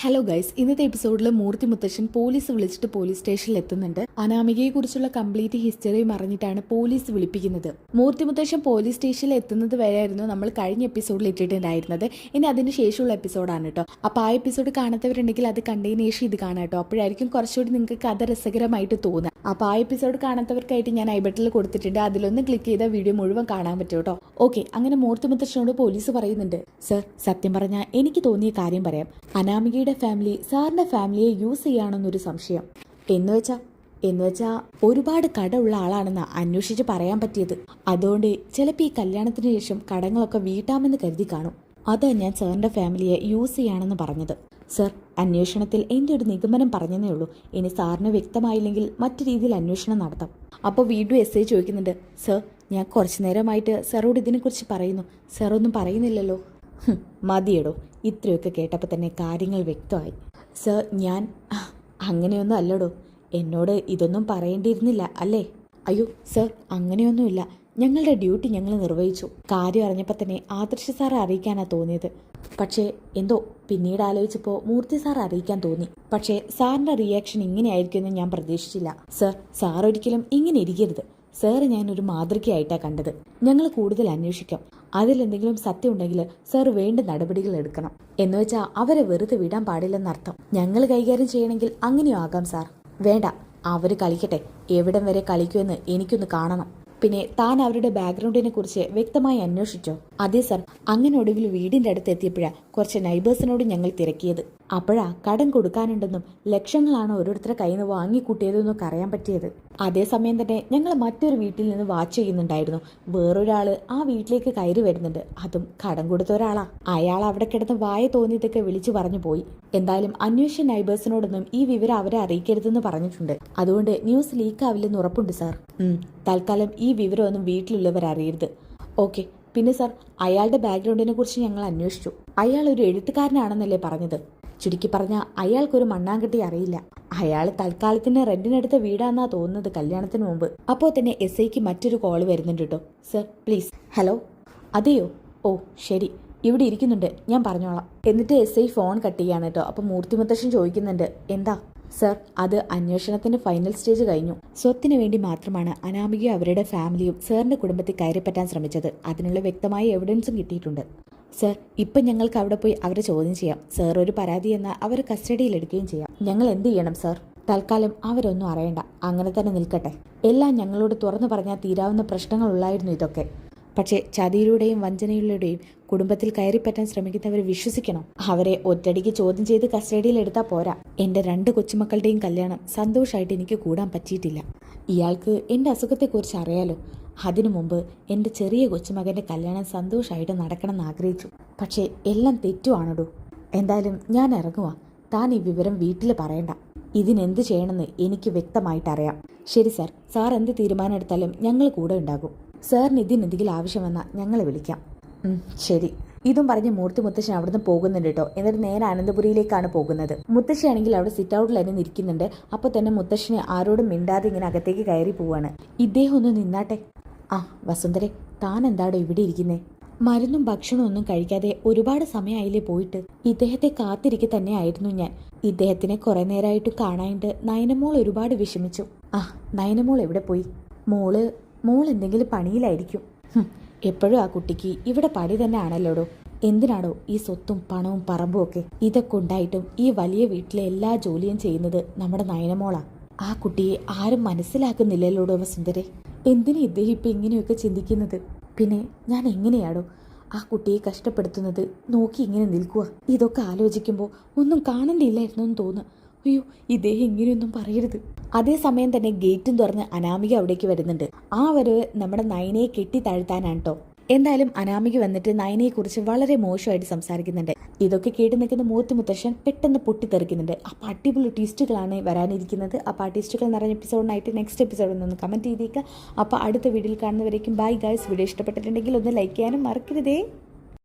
Hello guys ഇന്നത്തെ എപ്പിസോഡിൽ മൂർത്തി മുത്തശ്ശൻ പോലീസ് വിളിച്ചിട്ട് പോലീസ് സ്റ്റേഷനിൽ എത്തുന്നുണ്ട്. അനാമികയെ കുറിച്ചുള്ള കംപ്ലീറ്റ് ഹിസ്റ്ററിയും അറിഞ്ഞിട്ടാണ് പോലീസ് വിളിപ്പിക്കുന്നത്. മൂർത്തി മുത്തശ്ശൻ പോലീസ് സ്റ്റേഷനിൽ എത്തുന്നത് വരെയായിരുന്നു നമ്മൾ കഴിഞ്ഞ എപ്പിസോഡിൽ ഇട്ടിട്ടുണ്ടായിരുന്നത്. ഇനി അതിന് ശേഷമുള്ള എപ്പിസോഡാണ് കേട്ടോ അപ്പോൾ ആ എപ്പിസോഡ് കാണാത്തവരുണ്ടെങ്കിൽ അത് കണ്ടതിന് ശേഷം ഇത് കാണാം കേട്ടോ അപ്പോഴായിരിക്കും കുറച്ചുകൂടി നിങ്ങൾക്ക് കഥ രസകരമായിട്ട് തോന്നുക. അപ്പോൾ ആ എപ്പിസോഡ് കാണാത്തവർക്കായിട്ട് ഞാൻ ഐ ബട്ടിൽ കൊടുത്തിട്ടുണ്ട്. അതിലൊന്ന് ക്ലിക്ക് ചെയ്താൽ വീഡിയോ മുഴുവൻ കാണാൻ പറ്റും കേട്ടോ ഓക്കെ അങ്ങനെ മൂർത്തി മുത്തശ്ശനോട് പോലീസ് പറയുന്നുണ്ട്. സർ സത്യം പറഞ്ഞാൽ എനിക്ക് തോന്നിയ കാര്യം പറയാം. അനാമികയുടെ ഫാമിലി സാറിന്റെ ഫാമിലിയെ യൂസ് ചെയ്യാണെന്നൊരു സംശയം. എന്ന് വെച്ചാ എന്ന് വെച്ചാ ഒരുപാട് കടമുള്ള ആളാണെന്ന് അന്വേഷിച്ച് പറയാൻ പറ്റിയത്. അതുകൊണ്ട് ചിലപ്പോൾ ഈ കല്യാണത്തിന് ശേഷം കടങ്ങളൊക്കെ വീട്ടാമെന്ന് കരുതി കാണും. അതാ ഞാൻ സാറിന്റെ ഫാമിലിയെ യൂസ് ചെയ്യാണെന്ന് പറഞ്ഞത്. സർ അന്വേഷണത്തിൽ എന്റെ ഒരു നിഗമനം പറഞ്ഞതേ ഉള്ളൂ. ഇനി സാറിന് വ്യക്തമായില്ലെങ്കിൽ മറ്റു രീതിയിൽ അന്വേഷണം നടത്താം. അപ്പോൾ വീണ്ടും എസ് ഐ ചോദിക്കുന്നുണ്ട് സർ ഞാൻ കുറച്ചു നേരമായിട്ട് സാറോട് ഇതിനെക്കുറിച്ച് പറയുന്നു. സർ ഒന്നും പറയുന്നില്ലല്ലോ. മതിയെടോ. ഇത്രയൊക്കെ കേട്ടപ്പോൾ തന്നെ കാര്യങ്ങൾ വ്യക്തമായി. സർ ഞാൻ അങ്ങനെയൊന്നും അല്ലടോ. എന്നോട് ഇതൊന്നും പറയേണ്ടിയിരുന്നില്ല അല്ലേ? അയ്യോ സർ അങ്ങനെയൊന്നുമില്ല. ഞങ്ങളുടെ ഡ്യൂട്ടി ഞങ്ങൾ നിർവഹിച്ചു. കാര്യം അറിഞ്ഞപ്പോൾ തന്നെ ആദർശ സാറെ അറിയിക്കാനാണ് തോന്നിയത്. പക്ഷേ എന്തോ പിന്നീട് ആലോചിച്ചപ്പോൾ മൂർത്തി സാർ അറിയിക്കാൻ തോന്നി. പക്ഷേ സാറിന്റെ റിയാക്ഷൻ ഇങ്ങനെയായിരിക്കുമെന്ന് ഞാൻ പ്രതീക്ഷിച്ചില്ല. സർ സാർ ഒരിക്കലും ഇങ്ങനെ ഇരിക്കരുത്. സാറ് ഞാനൊരു മാതൃകയായിട്ടാണ് കണ്ടത്. ഞങ്ങൾ കൂടുതൽ അന്വേഷിക്കാം. അതിലെന്തെങ്കിലും സത്യം ഉണ്ടെങ്കിൽ സർ വേണ്ട നടപടികൾ എടുക്കണം. എന്ന് വെച്ചാൽ അവരെ വെറുതെ വിടാൻ പാടില്ലെന്നർത്ഥം ഞങ്ങൾ കൈകാര്യം ചെയ്യണമെങ്കിൽ അങ്ങനെയോ ആകാം സാർ വേണ്ട അവർ കളിക്കട്ടെ. എവിടം വരെ കളിക്കുമെന്ന് എനിക്കൊന്ന് കാണണം. പിന്നെ താൻ അവരുടെ ബാക്ക്ഗ്രൗണ്ടിനെ കുറിച്ച് വ്യക്തമായി അന്വേഷിച്ചോ? അതെ സർ അങ്ങനെ ഒടുവിൽ വീടിന്റെ അടുത്ത് എത്തിയപ്പോഴാണ് കുറച്ച് നൈബേഴ്സിനോട് ഞങ്ങൾ തിരക്കിയത്. അപ്പോഴാ കടം കൊടുക്കാനുണ്ടെന്നും ലക്ഷങ്ങളാണ് ഓരോരുത്തരുടെ കയ്യിൽ നിന്ന് വാങ്ങിക്കൂട്ടിയതെന്നൊക്കെ അറിയാൻ പറ്റിയത്. അതേസമയം തന്നെ ഞങ്ങൾ മറ്റൊരു വീട്ടിൽ നിന്ന് വാച്ച് ചെയ്യുന്നുണ്ടായിരുന്നു. വേറൊരാൾ ആ വീട്ടിലേക്ക് കയറി വരുന്നുണ്ട്. അതും കടം കൊടുത്ത ഒരാളാ. അയാൾ അവിടെ കിടന്ന് വായ തോന്നിയതൊക്കെ വിളിച്ചു പറഞ്ഞു പോയി. എന്തായാലും അന്വേഷണ നൈബേഴ്സിനോടൊന്നും ഈ വിവരം അവരെ അറിയിക്കരുതെന്ന് പറഞ്ഞിട്ടുണ്ട്. അതുകൊണ്ട് ന്യൂസ് ലീക്ക് ആവില്ലെന്ന് ഉറപ്പുണ്ട് സാർ. തൽക്കാലം ഈ വിവരമൊന്നും വീട്ടിലുള്ളവർ അറിയരുത്. ഓക്കെ പിന്നെ സാർ അയാളുടെ ബാക്ക്ഗ്രൗണ്ടിനെ കുറിച്ച് ഞങ്ങൾ അന്വേഷിച്ചു. അയാൾ ഒരു എഴുത്തുകാരനാണെന്നല്ലേ പറഞ്ഞത്? ചുരുക്കി പറഞ്ഞാൽ അയാൾക്കൊരു മണ്ണാങ്കട്ടി അറിയില്ല. അയാൾ തൽക്കാലത്തിന് റെന്റിനെടുത്ത വീടാന്നാ തോന്നുന്നത് കല്യാണത്തിന് മുമ്പ്. അപ്പോൾ തന്നെ എസ് ഐക്ക് മറ്റൊരു കോൾ വരുന്നുണ്ട് കേട്ടോ സർ പ്ലീസ്. ഹലോ? അതെയോ? ഓ ശരി. ഇവിടെ ഇരിക്കുന്നുണ്ട്. ഞാൻ പറഞ്ഞോളാം. എന്നിട്ട് എസ് ഐ ഫോൺ കട്ട് ചെയ്യാണ് കേട്ടോ അപ്പോൾ മൂർത്തി മുത്തശ്ശൻ ചോദിക്കുന്നുണ്ട്. എന്താ? സർ അത് അന്വേഷണത്തിന്റെ ഫൈനൽ സ്റ്റേജ് കഴിഞ്ഞു. സ്വത്തിന് വേണ്ടി മാത്രമാണ് അനാമികയും അവരുടെ ഫാമിലിയും സാറിന്റെ കുടുംബത്തിൽ കയറിപ്പറ്റാൻ ശ്രമിച്ചത്. അതിനുള്ള വ്യക്തമായ എവിഡൻസും കിട്ടിയിട്ടുണ്ട്. സർ ഇപ്പം ഞങ്ങൾക്ക് അവിടെ പോയി അവരെ ചോദ്യം ചെയ്യാം. സർ ഒരു പരാതി എന്നാൽ അവർ കസ്റ്റഡിയിൽ എടുക്കുകയും ചെയ്യാം. ഞങ്ങൾ എന്ത് ചെയ്യണം സർ? തൽക്കാലം അവരൊന്നും അറിയണ്ട. അങ്ങനെ തന്നെ നിൽക്കട്ടെ. എല്ലാം ഞങ്ങളോട് തുറന്നു പറഞ്ഞാൽ തീരാവുന്ന പ്രശ്നങ്ങളുള്ളായിരുന്നു ഇതൊക്കെ. പക്ഷേ ചതിയിലൂടെയും വഞ്ചനയിലൂടെയും കുടുംബത്തിൽ കയറിപ്പറ്റാൻ ശ്രമിക്കുന്നവരെ വിശ്വസിക്കണം. അവരെ ഒറ്റടിക്ക് ചോദ്യം ചെയ്ത് കസ്റ്റഡിയിൽ എടുത്താൽ പോരാ. എന്റെ രണ്ട് കൊച്ചുമക്കളുടെയും കല്യാണം സന്തോഷമായിട്ട് എനിക്ക് കൂടാൻ പറ്റിയിട്ടില്ല. ഇയാൾക്ക് എന്റെ അസുഖത്തെക്കുറിച്ച് അറിയാലോ. അതിനു മുമ്പ് എന്റെ ചെറിയ കൊച്ചുമകന്റെ കല്യാണം സന്തോഷമായിട്ട് നടക്കണമെന്ന് ആഗ്രഹിച്ചു. പക്ഷേ എല്ലാം തെറ്റുവാണടോ? എന്തായാലും ഞാൻ ഇറങ്ങുക താൻ ഈ വിവരം വീട്ടിൽ പറയണ്ട. ഇതിനെന്ത് ചെയ്യണമെന്ന് എനിക്ക് വ്യക്തമായിട്ടറിയാം. ശരി സാർ. സാർ എന്ത് തീരുമാനം എടുത്താലും ഞങ്ങൾ കൂടെ ഉണ്ടാകും. സാറിന് ഇതിനെന്തെങ്കിലും ആവശ്യം വന്നാൽ ഞങ്ങളെ വിളിക്കാം. ശരി. ഇതും പറഞ്ഞ് മൂർത്തി മുത്തശ്ശൻ അവിടുന്ന് പോകുന്നുണ്ട് കേട്ടോ. എന്നിട്ട് നേരെ അനന്തപുരിയിലേക്കാണ് പോകുന്നത്. മുത്തശ്ശിയാണെങ്കിൽ അവിടെ സിറ്റ് ഔട്ടിൽ തന്നെ നിൽക്കുന്നുണ്ട്. അപ്പോൾ തന്നെ മുത്തശ്ശിനെ ആരോടും മിണ്ടാതെ ഇങ്ങനെ അകത്തേക്ക് കയറി പോവാണ്. ഇദ്ദേഹം ഒന്ന് നിന്നാട്ടെ. ആ വസുന്ധരെ താൻ എന്താടോ ഇവിടെ ഇരിക്കുന്നേ? മരുന്നും ഭക്ഷണവും ഒന്നും കഴിക്കാതെ ഒരുപാട് സമയമായില്ലേ പോയിട്ട്. ഇദ്ദേഹത്തെ കാത്തിരിക്കെ തന്നെ ആയിരുന്നു ഞാൻ. ഇദ്ദേഹത്തിനെ കുറെ നേരമായിട്ട് കാണാനായിട്ട് നയനമോൾ ഒരുപാട് വിഷമിച്ചു. ആ നയനമോൾ എവിടെ പോയി? മോൾ മോൾ എന്തെങ്കിലും പണിയിലായിരിക്കും. എപ്പോഴും ആ കുട്ടിക്ക് ഇവിടെ പണി തന്നെ ആണല്ലോടോ? എന്തിനാണോ ഈ സ്വത്തും പണവും പറമ്പും ഒക്കെ? ഇതൊക്കെ ഉണ്ടായിട്ടും ഈ വലിയ വീട്ടിലെ എല്ലാ ജോലിയും ചെയ്യുന്നത് നമ്മുടെ നയനമോളാ. ആ കുട്ടിയെ ആരും മനസ്സിലാക്കുന്നില്ലല്ലോടോ വസുന്ധരെ? എന്തിനാ ഇദ്ദേഹം ഇപ്പം ഇങ്ങനെയൊക്കെ ചിന്തിക്കുന്നത്? പിന്നെ ഞാൻ എങ്ങനെയാണോ ആ കുട്ടിയെ കഷ്ടപ്പെടുത്തുന്നത് നോക്കി ഇങ്ങനെ നിൽക്കുക ഇതൊക്കെ ആലോചിക്കുമ്പോൾ ഒന്നും കാണണ്ടില്ലായിരുന്നു എന്ന് തോന്നുന്നു അയ്യോ ഇദ്ദേഹം ഇങ്ങനെയൊന്നും പറയരുത്. അതേസമയം തന്നെ ഗേറ്റും തുറന്ന് അനാമിക അവിടേക്ക് വരുന്നുണ്ട്. ആ വരവ് നമ്മുടെ നയനയെ കെട്ടി താഴ്ത്താനാണ് കേട്ടോ എന്തായാലും അനാമിക വന്നിട്ട് നയനയെ കുറിച്ച് വളരെ മോശമായിട്ട് സംസാരിക്കുന്നുണ്ട്. ഇതൊക്കെ കേട്ട് നിൽക്കുന്ന മൂർത്തി മുത്തശ്ശൻ പെട്ടെന്ന് പൊട്ടിത്തെറിക്കുന്നുണ്ട്. അപ്പോൾ അടിപൊളി ട്വിസ്റ്റുകളാണ് വരാനിരിക്കുന്നത്. അപ്പോൾ ആ ട്വിസ്റ്റുകൾ നിറഞ്ഞ എപ്പിസോഡിനായിട്ട് നെക്സ്റ്റ് എപ്പിസോഡിൽ നിന്ന് കമന്റ് ചെയ്തേക്കുക അപ്പോൾ അടുത്ത വീഡിയോയിൽ കാണുന്നവരേക്കും ബൈ ഗൈസ് വീഡിയോ ഇഷ്ടപ്പെട്ടിട്ടുണ്ടെങ്കിൽ ഒന്ന് ലൈക്ക് ചെയ്യാനും മറക്കരുതേ.